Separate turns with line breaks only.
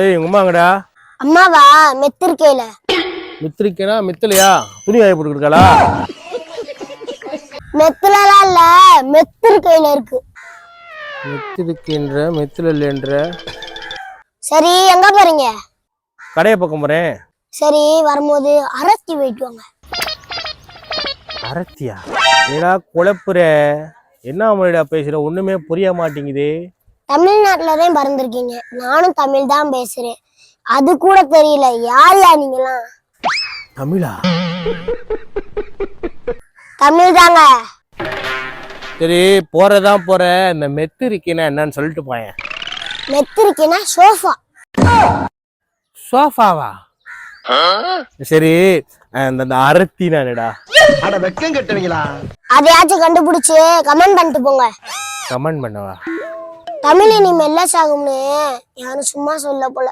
ஏய் உங்க அம்மாங்கடா
அம்மாவா? மெத்திருக்கையில
மித்திரிக்கனா? மித்தலையா? துணி காய போட்டுருக்காளா
மெத்துலலாம் இல்ல மெத்திருக்கையில இருக்கு.
மெத்திருக்கின்ற மெத்துல இல்லைன்ற
சரி எங்க போறீங்க?
கடையை பக்கம் போறேன்.
சரி வரும்போது அரத்தி போயிட்டு வாங்க.
அரத்தியா? ஏடா குழப்புற? என்ன மொழிடா பேசுற? ஒண்ணுமே புரிய மாட்டேங்குது.
தமிழ்நாட்டுல தான் பிறந்திருக்கீங்க. நானும் தமிழ் தான் பேசுறேன். அது கூட தெரியல. யார் யா நீங்களாம்?
தமிழா?
தமிழ் தாங்க.
சரி போறதான் போற. இந்த மெத்து இருக்கேன்னா என்னன்னு சொல்லிட்டு போயேன்.
மெத்திருக்கேன்னா சோஃபா.
சோஃபாவா? சரி அந்த அந்த அரத்தி நானடா
அட வெக்கம் கட்டுவீங்களா?
அதையாச்சும் கண்டுபிடிச்சு கமெண்ட் பண்ணிட்டு போங்க.
கமெண்ட் பண்ணவா?
தமிழ் இனி மெல்ல சாகும்னு? யாரும் சும்மா சொல்ல போல.